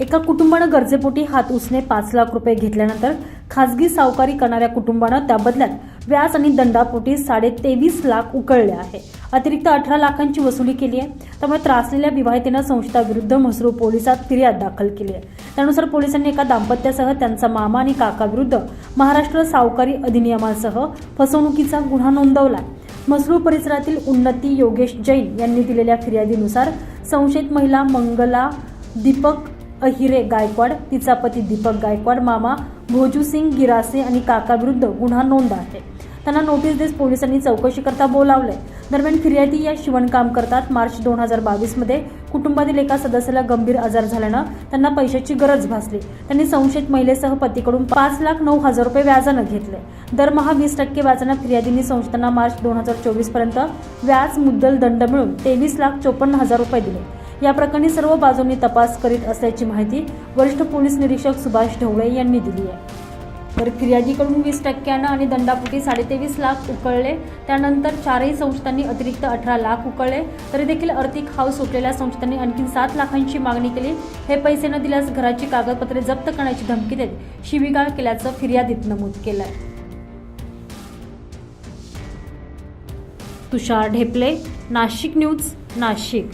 एका कुटुंबानं गरजेपोटी हात उसने पाच लाख रुपये घेतल्यानंतर खासगी सावकारी करणाऱ्या कुटुंबानं त्या बदल्यात व्याज आणि दंडापोटी साडे तेवीस लाख उकळले आहे. अतिरिक्त अठरा लाखांची वसुली केली आहे. त्यामुळे त्रासलेल्या विवाहितेनं संस्थाविरुद्ध म्हसरू पोलिसात फिर्याद दाखल केली आहे. त्यानुसार पोलिसांनी एका दाम्पत्यासह त्यांचा मामा आणि काकाविरुद्ध महाराष्ट्र सावकारी अधिनियमासह फसवणुकीचा गुन्हा नोंदवला. मसरूळ परिसरातील उन्नती योगेश जैन यांनी दिलेल्या फिर्यादीनुसार संशयित महिला मंगला दीपक अहिरे गायकवाड तिचा पती दीपक गायकवाड मामा भोजूसिंग गिरासे आणि काकाविरुद्ध गुन्हा नोंद आहे. त्यांना नोटीस देत पोलिसांनी चौकशी करता बोलावलंय. दरम्यान फिर्यादी या शिवणकाम करतात. मार्च दोन हजार बावीसमध्ये कुटुंबातील एका सदस्याला गंभीर आजार झाल्यानं त्यांना पैशाची गरज भासली. त्यांनी संशयित महिलेसह पतीकडून पाच लाख नऊ हजार रुपये व्याजानं घेतले. दरमहा वीस टक्के व्याजानं फिर्यादींनी संस्थांना मार्च दोन हजार चोवीसपर्यंत व्याज मुद्दल दंड मिळून तेवीस लाख चोपन्न हजार रुपये दिले. या प्रकरणी सर्व बाजूंनी तपास करीत असल्याची माहिती वरिष्ठ पोलीस निरीक्षक सुभाष ढवळे यांनी दिली आहे. तर फिर्यादीकडून वीस टक्क्यानं आणि दंडापोटी साडेतेवीस लाख उकळले त्यानंतर चारही संस्थांनी अतिरिक्त अठरा लाख उकळले तरी देखील आर्थिक हाव सुटलेल्या संस्थांनी आणखी सात लाखांची मागणी केली. हे पैसे न दिल्यास घराची कागदपत्रे जप्त करण्याची धमकी देत शिवीगाळ केल्याचं फिर्यादीत नमूद केलं आहे तुषार ढेपले नाशिक न्यूज नाशिक.